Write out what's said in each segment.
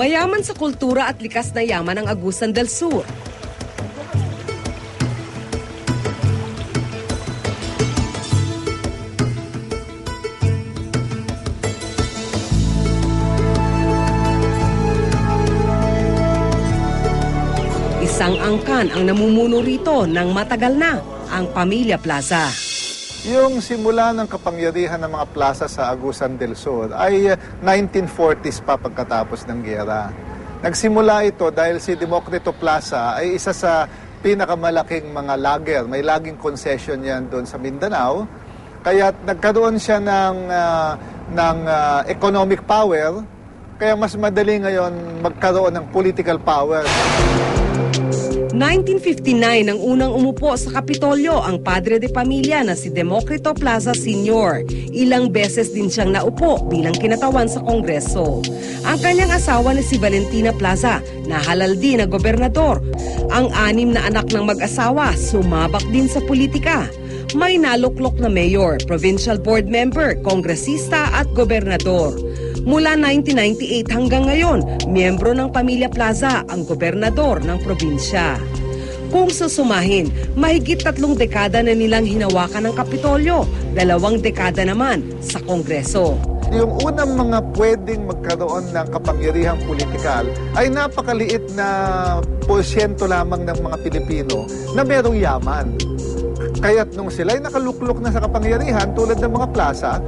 Mayaman sa kultura at likas na yaman ang Agusan del Sur. Isang angkan ang namumuno rito ng matagal na, ang Pamilya Plaza. Yung simula ng kapangyarihan ng mga plaza sa Agusan del Sur ay uh, 1940s pa pagkatapos ng gera. Nagsimula ito dahil si Demokrito Plaza ay isa sa pinakamalaking mga lager. May laging concession yan doon sa Mindanao. Kaya nagkaroon siya ng, uh, ng uh, economic power, kaya mas madali ngayon magkaroon ng political power. 1959 nang unang umupo sa Kapitolyo ang padre de pamilya na si Demokrito Plaza Sr. Ilang beses din siyang naupo bilang kinatawan sa Kongreso. Ang kanyang asawa na si Valentina Plaza, nahalal din na gobernador. Ang anim na anak ng mag-asawa, sumabak din sa politika. May naluklok na mayor, provincial board member, kongresista at gobernador. Mula 1998 hanggang ngayon, miyembro ng Pamilya Plaza ang gobernador ng probinsya. Kung susumahin, mahigit tatlong dekada na nilang hinawakan ng Kapitolyo, dalawang dekada naman sa Kongreso. Yung unang mga pwedeng magkaroon ng kapangyarihang politikal ay napakaliit na porsyento lamang ng mga Pilipino na merong yaman. Kaya't nung sila'y nakaluklok na sa kapangyarihan tulad ng mga plaza,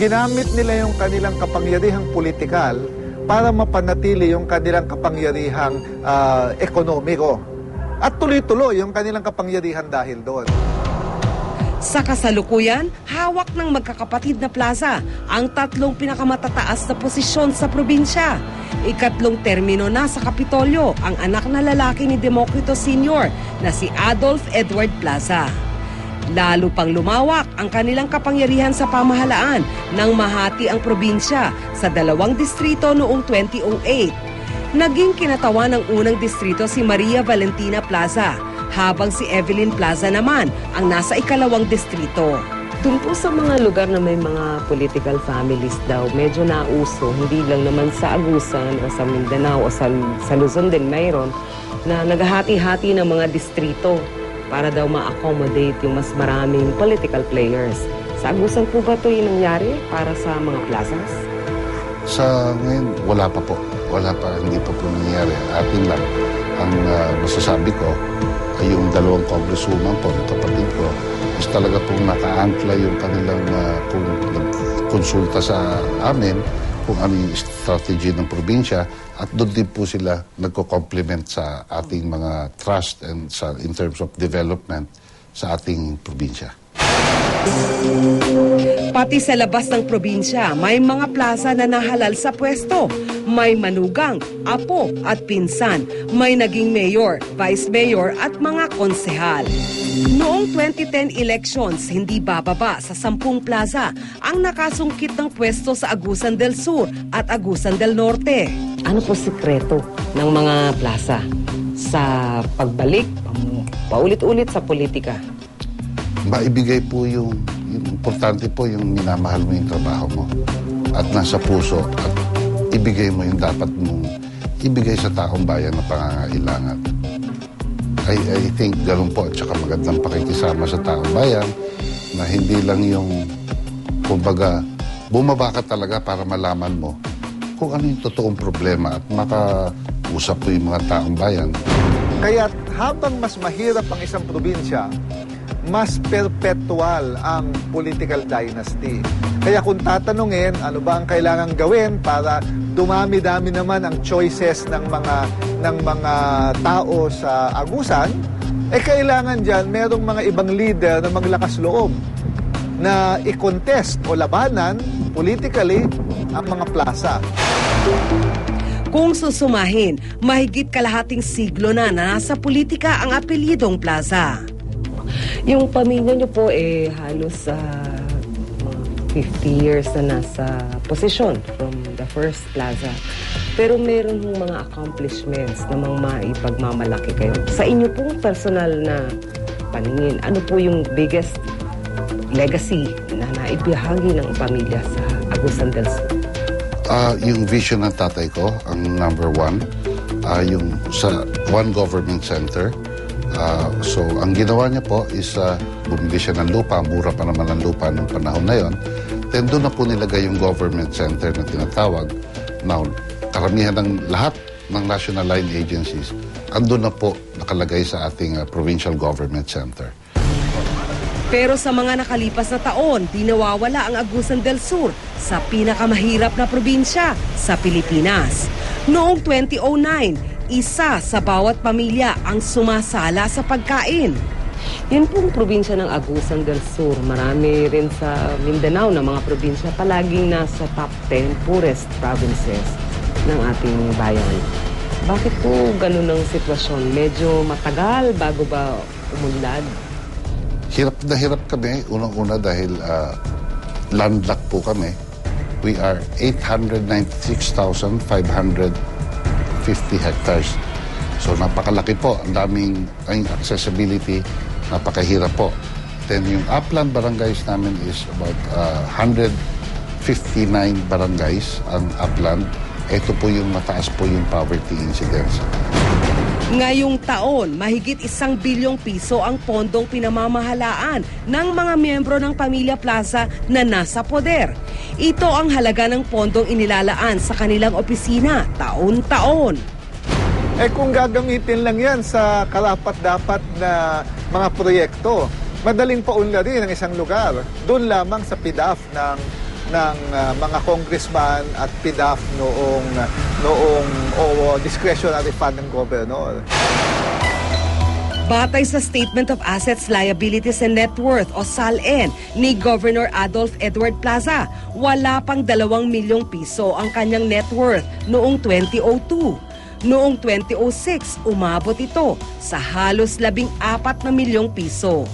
ginamit nila yung kanilang kapangyarihang politikal para mapanatili yung kanilang kapangyarihang uh, ekonomiko. At tuloy-tuloy yung kanilang kapangyarihan dahil doon. Sa kasalukuyan, hawak ng magkakapatid na plaza ang tatlong pinakamatataas na posisyon sa probinsya. Ikatlong termino na sa Kapitolyo ang anak na lalaki ni Demokrito Sr. na si Adolf Edward Plaza. Lalo pang lumawak ang kanilang kapangyarihan sa pamahalaan nang mahati ang probinsya sa dalawang distrito noong 2008. Naging kinatawan ng unang distrito si Maria Valentina Plaza, habang si Evelyn Plaza naman ang nasa ikalawang distrito. Doon po sa mga lugar na may mga political families daw, medyo nauso, hindi lang naman sa Agusan o sa Mindanao o sa, sa Luzon din mayroon, na naghahati-hati ng mga distrito para daw ma-accommodate yung mas maraming political players. Sa Agusan po ba ito yung nangyari para sa mga plazas? Sa ngayon, wala pa po. Wala pa, hindi pa po nangyari. Atin lang. Ang uh, masasabi ko ay yung dalawang congresswoman po, ng kapatid ko, is talaga pong naka-ankla yung kanilang uh, kung konsulta sa amin kung ano yung strategy ng probinsya at doon din po sila nagko-complement sa ating mga trust and sa, in terms of development sa ating probinsya. Pati sa labas ng probinsya, may mga plaza na nahalal sa pwesto. May manugang, apo at pinsan. May naging mayor, vice mayor at mga konsehal. Noong 2010 elections, hindi bababa sa 10 plaza ang nakasungkit ng pwesto sa Agusan del Sur at Agusan del Norte. Ano po sikreto ng mga plaza sa pagbalik, paulit-ulit sa politika? Maibigay po yung, yung importante po yung minamahal mo yung trabaho mo at nasa puso at ibigay mo yung dapat mong ibigay sa taong bayan na pangangailangan. I, I think ganun po at saka magandang pakikisama sa taong bayan na hindi lang yung kumbaga bumaba ka talaga para malaman mo kung ano yung totoong problema at makausap po yung mga taong bayan. Kaya habang mas mahirap ang isang probinsya, mas perpetual ang political dynasty. Kaya kung tatanungin, ano ba ang kailangan gawin para dumami-dami naman ang choices ng mga ng mga tao sa agusan, eh kailangan diyan merong mga ibang leader na maglakas loob na i-contest o labanan politically ang mga plaza. Kung susumahin, mahigit kalahating siglo na nasa politika ang apelyidong plaza. Yung pamilya niyo po eh halos uh, 50 years na nasa posisyon from the first plaza. Pero meron hong mga accomplishments na mga maipagmamalaki kayo. Sa inyo pong personal na paningin, ano po yung biggest legacy na naibahagi ng pamilya sa Agusan del Sur? Ah, yung vision ng tatay ko, ang number one, ah, yung sa One Government Center. Ah, so, ang ginawa niya po is ah, bumili siya ng lupa. Mura pa naman ang lupa nung panahon na yon. Then doon na po nilagay yung government center na tinatawag. Now, karamihan ng lahat ng national line agencies, andun na po nakalagay sa ating ah, provincial government center. Pero sa mga nakalipas na taon, di nawawala ang Agusan del Sur sa pinakamahirap na probinsya sa Pilipinas. Noong 2009, isa sa bawat pamilya ang sumasala sa pagkain. Yun pong probinsya ng Agusan del Sur. Marami rin sa Mindanao na mga probinsya palaging nasa top 10 poorest provinces ng ating bayan. Bakit po ganun ang sitwasyon? Medyo matagal bago ba umunlad? Hirap na hirap kami, unang-una dahil ah, landlocked po kami. We are 896,550 hectares. So napakalaki po, ang daming ang accessibility, napakahirap po. Then yung upland barangays namin is about ah, 159 barangays ang upland. Ito po yung mataas po yung poverty incidence. Ngayong taon, mahigit isang bilyong piso ang pondong pinamamahalaan ng mga miyembro ng Pamilya Plaza na nasa poder. Ito ang halaga ng pondong inilalaan sa kanilang opisina taon-taon. Eh kung gagamitin lang yan sa karapat-dapat na mga proyekto, madaling paunlarin ang isang lugar. Doon lamang sa PIDAF ng ng ah, mga congressman at PIDAF noong noong o discretionary fund ng gobernador. Batay sa Statement of Assets, Liabilities and Net Worth o SALN ni Governor Adolf Edward Plaza, wala pang dalawang milyong piso ang kanyang net worth noong 2002. Noong 2006, umabot ito sa halos labing apat na milyong piso.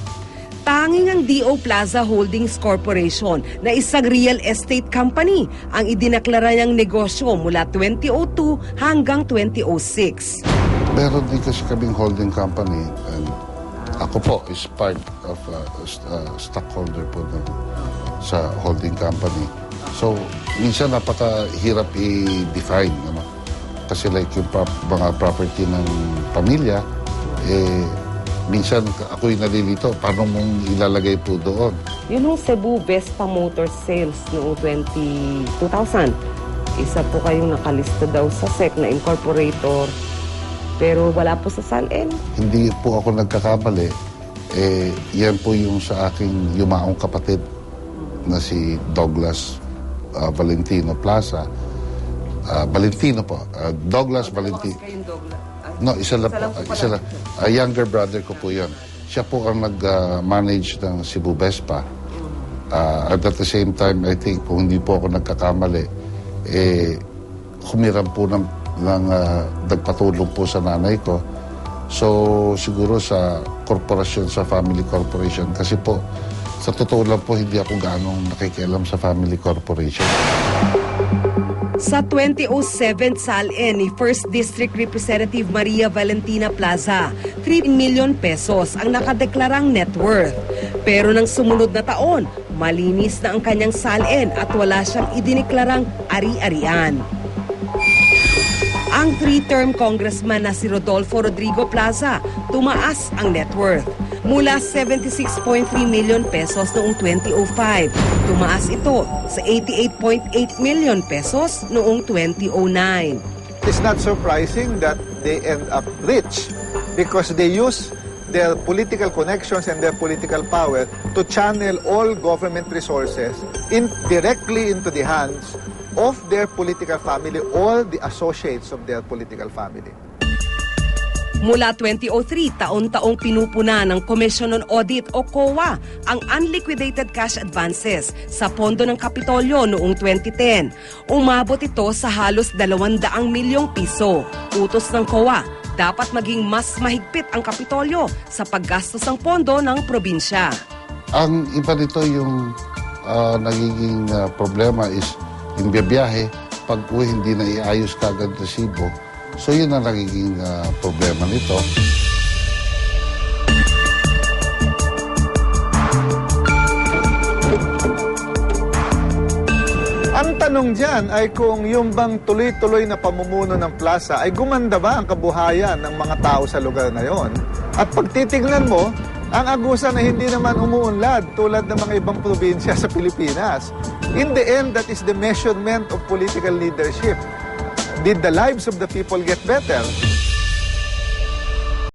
Tanging ang DO Plaza Holdings Corporation na isang real estate company ang idinaklara niyang negosyo mula 2002 hanggang 2006. Meron din kasi kaming holding company and ako po is part of uh, st- uh, stockholder po ng, sa holding company. So, minsan napakahirap i-define. Ano? Kasi like yung prop- mga property ng pamilya, eh, minsan ako'y nalilito, paano mong ilalagay po doon? Yun yung Cebu Vespa Motor Sales noong 20, 2000. Isa po kayong nakalista daw sa SEC na incorporator. Pero wala po sa SALN. Hindi po ako nagkakamali. Eh, yan po yung sa aking yumaong kapatid na si Douglas ah, Valentino Plaza. Ah, Valentino po. Ah, Douglas Valentino. No, isa lang po. Isa lang. Ah, younger brother ko po yun. Siya po ang nag-manage ng Cebu Vespa. Ah, at at the same time, I think, kung hindi po ako nagkakamali, eh, humiram po ng, ng ah, nagpatulong po sa nanay ko. So, siguro sa korporasyon, sa family corporation. Kasi po, sa totoo lang po, hindi ako gaano nakikialam sa family corporation. Sa 2007 SALN ni 1st District Representative Maria Valentina Plaza, 3 million pesos ang nakadeklarang net worth. Pero nang sumunod na taon, malinis na ang kanyang SALN at wala siyang idineklarang ari-arian. Ang three-term congressman na si Rodolfo Rodrigo Plaza, tumaas ang net worth. Mula 76.3 million pesos noong 2005, tumaas ito sa 88.8 million pesos noong 2009. It's not surprising that they end up rich because they use their political connections and their political power to channel all government resources in directly into the hands of their political family or the associates of their political family. Mula 2003, taon-taong pinupuna ng Commission on Audit o COA ang unliquidated cash advances sa pondo ng Kapitolyo noong 2010. Umabot ito sa halos 200 milyong piso. Utos ng COA, dapat maging mas mahigpit ang Kapitolyo sa paggastos ng pondo ng probinsya. Ang iba nito yung ah, nagiging ah, problema is yung biyahe, pag uwi hindi na iayos kagad resibo. So yun ang nagiging ah, problema nito. Ang tanong dyan ay kung yung bang tuloy-tuloy na pamumuno ng plaza ay gumanda ba ang kabuhayan ng mga tao sa lugar na yon? At pag titignan mo, ang agusan na hindi naman umuunlad tulad ng mga ibang probinsya sa Pilipinas. In the end, that is the measurement of political leadership. Did the lives of the people get better?